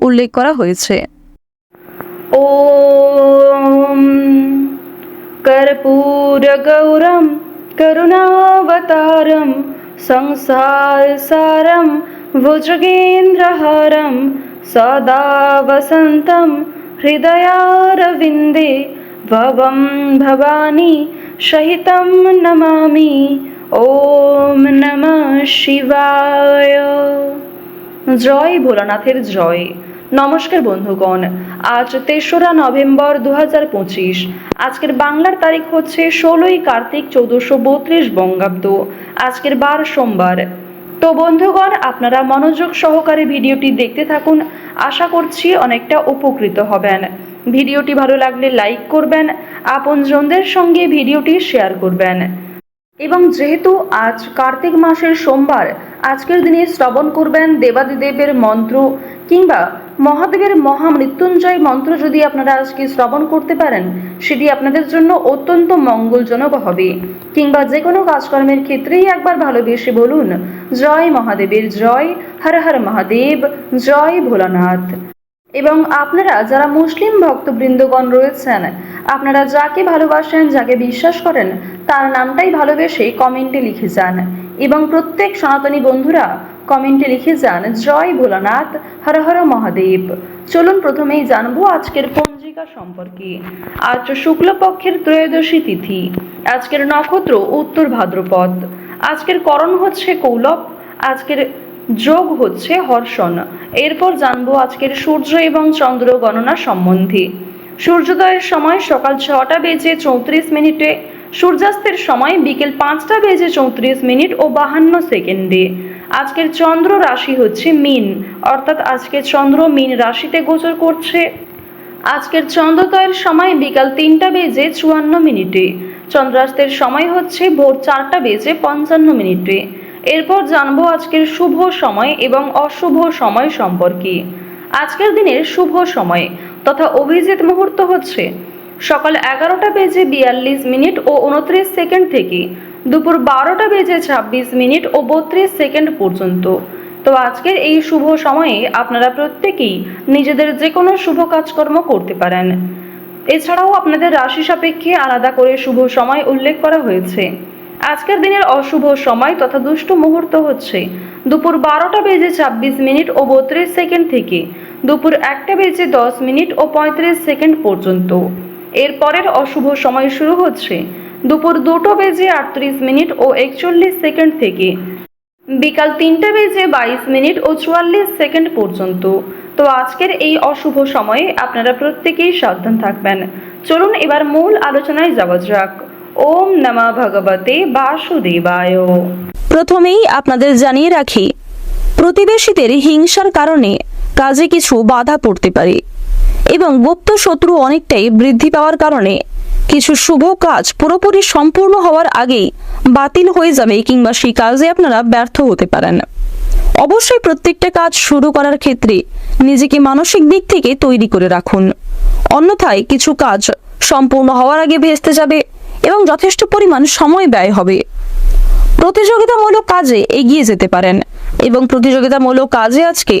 উল্লেখ করা হয়েছে ॐ कर्पूरगौरं करुणावतारं संसारसारं भुजगेन्द्रहारं सदा वसन्तं हृदयारविन्दे भवं भवानी सहितं नमामि ॐ नमः शिवाय জয় ভোলানাথের জয় নমস্কার বন্ধুগণ, আজ তেসরা নভেম্বর দু আজকের বাংলার তারিখ হচ্ছে ষোলোই কার্তিক চৌদ্দশো বত্রিশ বঙ্গাব্দ, আজকের বার সোমবার। তো বন্ধুগণ, আপনারা মনোযোগ সহকারে ভিডিওটি দেখতে থাকুন, আশা করছি অনেকটা উপকৃত হবেন। ভিডিওটি ভালো লাগলে লাইক করবেন, আপনজনদের সঙ্গে ভিডিওটি শেয়ার করবেন। এবং যেহেতু আজ কার্তিক মাসের সোমবার আজকের দিনে শ্রবণ করবেন দেবাদিদেবের মন্ত্র কিংবা মহাদেবের মহামৃত্যুঞ্জয় মন্ত্র যদি আপনারা আজকে শ্রবণ করতে পারেন, সেটি আপনাদের জন্য অত্যন্ত মঙ্গলজনক হবে। কিংবা যে কোনো কাজকর্মের ক্ষেত্রেই একবার ভালোবেসে বলুন, জয় মহাদেবের জয়, হর হর মহাদেব, জয় ভোলানাথ। এবং আপনারা যারা মুসলিম ভক্তবৃন্দগণ রয়েছেন, আপনারা যাকে ভালোবাসেন, যাকে বিশ্বাস করেন, তার নামটাই ভালোবেসে কমেন্টে লিখে যান। এবং প্রত্যেক সনাতনী বন্ধুরা কমেন্টে লিখে যান, জয় ভোলানাথ, হর হর মহাদেব। চলুন প্রথমেই জানব আজকের পঞ্জিকা সম্পর্কে। আজ শুক্লপক্ষের ত্রয়োদশী তিথি। আজকের নক্ষত্র উত্তর ভাদ্রপদ। আজকের করণ হচ্ছে কৌলভ আজকের যোগ হচ্ছে হর্ষণ। এরপর জানব আজকের সূর্য এবং চন্দ্র গণনা সম্বন্ধে। সূর্যোদয়ের সময় সকাল ছটা বেজে চৌত্রিশ মিনিটে, সূর্যাস্তের সময় বিকেল পাঁচটা বেজে চৌত্রিশ মিনিট ও বাহান্ন সেকেন্ডে। আজকের চন্দ্র রাশি হচ্ছে মিন, অর্থাৎ আজকে চন্দ্র মিন রাশিতে গোচর করছে। আজকের চন্দ্রোদয়ের সময় বিকাল তিনটা বেজে চুয়ান্ন মিনিটে, চন্দ্রাস্তের সময় হচ্ছে ভোর চারটা বেজে পঞ্চান্ন মিনিটে। এরপর জানব আজকের শুভ সময় এবং অশুভ সময় সম্পর্কে। আজকের দিনের শুভ সময় তথা অভিজিৎ মুহূর্ত হচ্ছে সকাল এগারোটা বেজে বিয়াল্লিশ মিনিট ও উনত্রিশ সেকেন্ড থেকে দুপুর বারোটা বেজে ছাব্বিশ মিনিট ও বত্রিশ সেকেন্ড পর্যন্ত। তো আজকের এই শুভ সময়ে আপনারা প্রত্যেকেই নিজেদের যে কোনো শুভ কাজকর্ম করতে পারেন। এছাড়াও আপনাদের রাশি সাপেক্ষে আলাদা করে শুভ সময় উল্লেখ করা হয়েছে। আজকের দিনের অশুভ সময় তথা দুষ্ট মুহূর্ত হচ্ছে। দুপুর বারোটা বেজে ছাব্বিশ মিনিট ও বত্রিশ সেকেন্ড থেকে। দুপুর একটা বেজে দশ মিনিট ও পঁয়ত্রিশ সেকেন্ড পর্যন্ত। এর পরের অশুভ সময় শুরু হচ্ছে দুপুর দুটো বেজে আটত্রিশ মিনিট ও একচল্লিশ সেকেন্ড থেকে। বিকাল তিনটে বেজে বাইশ মিনিট ও চুয়াল্লিশ সেকেন্ড পর্যন্ত। তো আজকের এই অশুভ সময়ে আপনারা প্রত্যেকেই সাবধান থাকবেন। চলুন এবার মূল আলোচনায় যাওয়া যাক। ওম নমা ভগবতে বাসুদেবায়। প্রথমেই আপনাদের জানিয়ে রাখি, প্রতিবেশীদের হিংসার কারণে কাজে কিছু বাধা পড়তে পারে এবং গুপ্ত শত্রু অনেকটাই বৃদ্ধি পাওয়ার কারণে কিছু শুভ কাজ পুরোপুরি সম্পূর্ণ হওয়ার আগেই বাতিল হয়ে যাবে কিংবা সেই কাজে আপনারা ব্যর্থ হতে পারেন। অবশ্যই প্রত্যেকটা কাজ শুরু করার ক্ষেত্রে নিজেকে মানসিক দিক থেকে তৈরি করে রাখুন। অন্যথায় কিছু কাজ সম্পূর্ণ হওয়ার আগে ভেস্তে যাবে এবং যথেষ্ট পরিমাণ সময় ব্যয় হবে। প্রতিযোগিতামূলক কাজে এগিয়ে যেতে পারেন এবং প্রতিযোগিতামূলক কাজে আজকে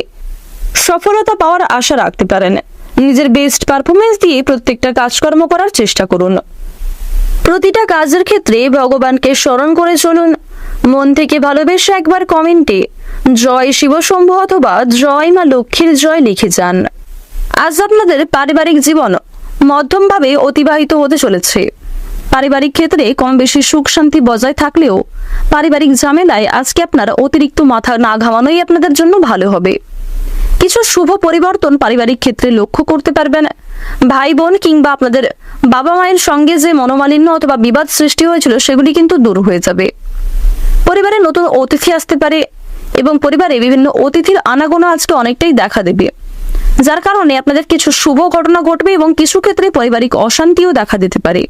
সফলতা পাওয়ার আশা রাখতে পারেন। নিজের বেস্ট পারফরমেন্স দিয়ে প্রত্যেকটা কাজকর্ম করার চেষ্টা করুন। প্রতিটা কাজের ক্ষেত্রে ভগবানকে স্মরণ করে চলুন। মন থেকে ভালোবেসে একবার কমেন্টে জয় শিবশম্ভু অথবা জয় মা লক্ষ্মীর জয় লিখে যান। আজ আপনাদের পারিবারিক জীবন মধ্যমভাবে অতিবাহিত হতে চলেছে। পারিবারিক ক্ষেত্রে কম বেশি সুখ শান্তি বজায় থাকলেও পারিবারিক ঝামেলায় আজকে আপনার অতিরিক্ত মাথা না ঘামানোই আপনাদের জন্য ভালো হবে। কিছু শুভ পরিবর্তন পারিবারিক ক্ষেত্রে লক্ষ্য করতে পারবেন। ভাই বোন কিংবা আপনাদের বাবা মায়ের সঙ্গে যে মনোমালিন্য অথবা বিবাদ সৃষ্টি হয়েছিল, সেগুলি কিন্তু দূর হয়ে যাবে। পরিবারে নতুন অতিথি আসতে পারে এবং পরিবারে বিভিন্ন অতিথির আনাগোনা আজকে অনেকটাই দেখা দেবে। যার কারণে আপনাদের কিছু শুভ ঘটনা ঘটবে এবং কিছু ক্ষেত্রে পারিবারিক অশান্তিও দেখা দিতে পারে।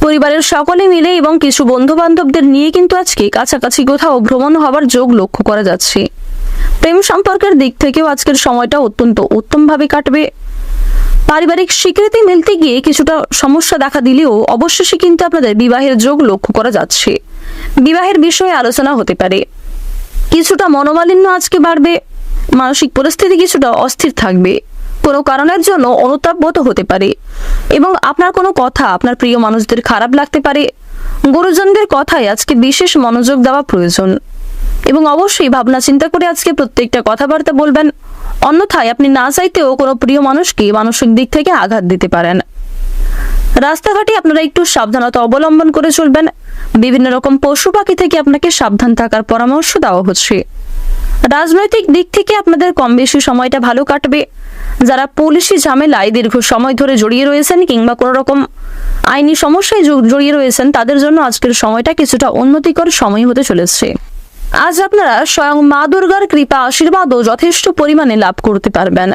পরিবারের সকলে মিলে এবং কিছু বন্ধু বান্ধবদের নিয়ে কিন্তু আজকে কাছাকাছি কোথাও ভ্রমণ হওয়ার যোগ লক্ষ্য করা যাচ্ছে। প্রেম সম্পর্কের দিক থেকেও আজকের সময়টা অত্যন্ত উত্তমভাবে কাটবে। পারিবারিক স্বীকৃতি মিলতে গিয়ে কিছুটা সমস্যা দেখা দিলেও অবশেষে কিন্তু আপনাদের বিবাহের যোগ লক্ষ্য করা যাচ্ছে। বিবাহের বিষয়ে আলোচনা হতে পারে। কিছুটা মনোমালিন্য আজকে বাড়বে। মানসিক পরিস্থিতি কিছুটা অস্থির থাকবে। কোনো কারণের জন্য অনুতাপবোধ হতে পারে। এবং আপনার কোনো কথা আপনার প্রিয় মানুষদের খারাপ লাগতে পারে। গুরুজনদের কথায় আজকে বিশেষ মনোযোগ দেওয়া প্রয়োজন। এবং অবশ্যই ভাবনা চিন্তা করে আজকে প্রত্যেকটা কথাবার্তা বলবেন। অন্যথায় আপনি না চাইতেও কোনো প্রিয় মানুষকে মানসিক দিক থেকে আঘাত দিতে পারেন। রাস্তাঘাটে আপনারা একটু সাবধানতা অবলম্বন করে চলবেন। বিভিন্ন রকম পশু পাখি থেকে আপনাকে সাবধান থাকার পরামর্শ দেওয়া হচ্ছে। রাজনৈতিক দিক থেকে আপনাদের কম বেশি সময়টা ভালো কাটবে। যারা পুলিশি ঝামেলায় দীর্ঘ সময় ধরে জড়িয়ে রয়েছেন কিংবা কোনো রকম আইনি সমস্যায় জড়িয়ে রয়েছেন, তাদের জন্য আজকের সময়টা কিছুটা উন্নতিকর সময় হতে চলেছে। আজ আপনারা স্বয়ং মা দুর্গার কৃপা, আশীর্বাদও যথেষ্ট পরিমাণে লাভ করতে পারবেন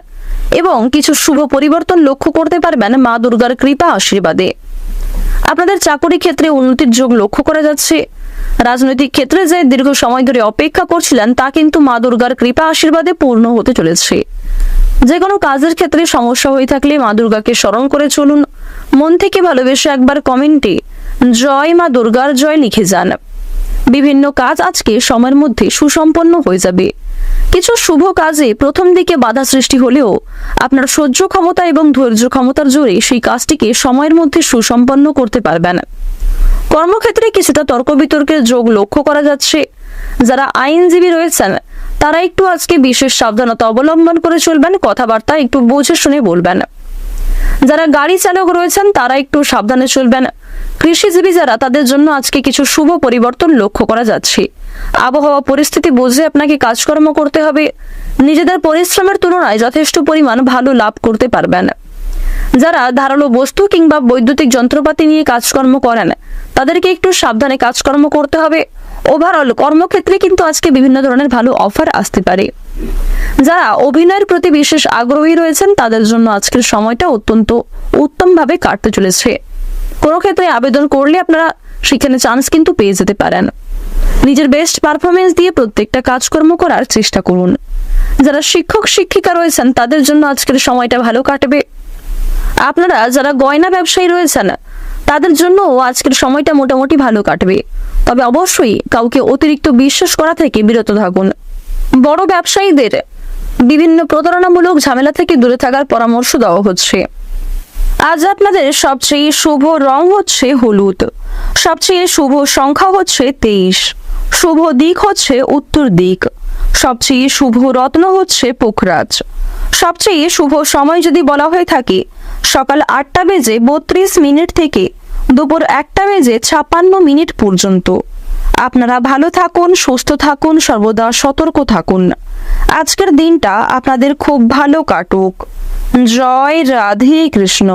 এবং কিছু শুভ পরিবর্তন লক্ষ্য করতে পারবেন মা দুর্গার কৃপা, আশীর্বাদে। আপনাদের চাকরি ক্ষেত্রে উন্নতির যোগ লক্ষ্য করা যাচ্ছে। রাজনৈতিক ক্ষেত্রে যে দীর্ঘ সময় ধরে অপেক্ষা করছিলেন, তা কিন্তু মা দুর্গার কৃপা, আশীর্বাদে পূর্ণ হতে চলেছে। যে কোনো কাজের ক্ষেত্রে সমস্যা হয়ে থাকলে মা দুর্গাকে স্মরণ করে চলুন। মন থেকে ভালোবেসে একবার কমেন্টে, জয় মা দুর্গার জয় লিখে যান। বিভিন্ন কাজ আজকে সময়ের মধ্যে সুসম্পন্ন হয়ে যাবে। কিছু শুভ কাজে প্রথম দিকে বাধা সৃষ্টি হলেও আপনার সহ্য ক্ষমতা এবং ধৈর্য ক্ষমতার জোরে সেই কাজটিকে সময়ের মধ্যে সুসম্পন্ন করতে পারবেন। কর্মক্ষেত্রে কিছুটা তর্ক বিতর্কের যোগ লক্ষ্য করা যাচ্ছে। যারা আইনজীবী রয়েছেন, তারা একটু আজকে বিশেষ সাবধানতা অবলম্বন করে চলবেন, কথাবার্তা একটু বুঝে শুনে বলবেন। যারা গাড়ি চালক রয়েছেন, তারা একটু সাবধানে চলবেন। কৃষিজীবী যারা, তাদের জন্য আজকে কিছু শুভ পরিবর্তন লক্ষ্য করা যাচ্ছে। আবহাওয়া পরিস্থিতি বুঝে আপনাকে কাজকর্ম করতে হবে। নিজেদের পরিশ্রমের তুলনায় যথেষ্ট পরিমাণ ভালো লাভ করতে পারবেন। যারা ধারালো বস্তু কিংবা বৈদ্যুতিক যন্ত্রপাতি নিয়ে কাজকর্ম করেন, তাদেরকে একটু সাবধানে কাজকর্ম করতে হবে। ওভারঅল কর্মক্ষেত্রে কিন্তু আজকে বিভিন্ন ধরনের ভালো অফার আসতে পারে। যারা অভিনয়ের প্রতি বিশেষ আগ্রহী রয়েছেন, তাদের জন্য আজকের সময়টা অত্যন্ত উত্তমভাবে কাটতে চলেছে। কোনো ক্ষেত্রে আবেদন করলে আপনারা সেখানে চান্স কিন্তু পেয়ে যেতে পারেন। নিজের বেস্ট পারফরমেন্স দিয়ে প্রত্যেকটা কাজকর্ম করার চেষ্টা করুন। যারা শিক্ষক, শিক্ষিকা রয়েছেন, তাদের জন্য আজকের সময়টা ভালো কাটবে। আপনারা যারা গয়না ব্যবসায়ী রয়েছেন, তাদের জন্য আজকের সময়টা মোটামুটি ভালো কাটবে। তবে অবশ্যই কাউকে অতিরিক্ত বিশ্বাস করা থেকে বিরত থাকুন। বড় ব্যবসায়ীদের বিভিন্ন প্রতারণামূলক ঝামেলা থেকে দূরে থাকার পরামর্শ দেওয়া হচ্ছে। আজ আপনাদের সবচেয়ে শুভ রং হচ্ছে হলুদ। সবচেয়ে শুভ সংখ্যা হচ্ছে তেইশ। শুভ দিক হচ্ছে উত্তর দিক। সবচেয়ে শুভ রত্ন হচ্ছে পোখরাজ। সবচেয়ে শুভ সময় যদি বলা হয়ে থাকে, সকাল আটটা বেজে বত্রিশ মিনিট থেকে দুপুর একটা বেজে ছাপান্ন মিনিট পর্যন্ত। আপনারা ভালো থাকুন, সুস্থ থাকুন, সর্বদা সতর্ক থাকুন। আজকের দিনটা আপনাদের খুব ভালো কাটুক। জয় রাধে কৃষ্ণ।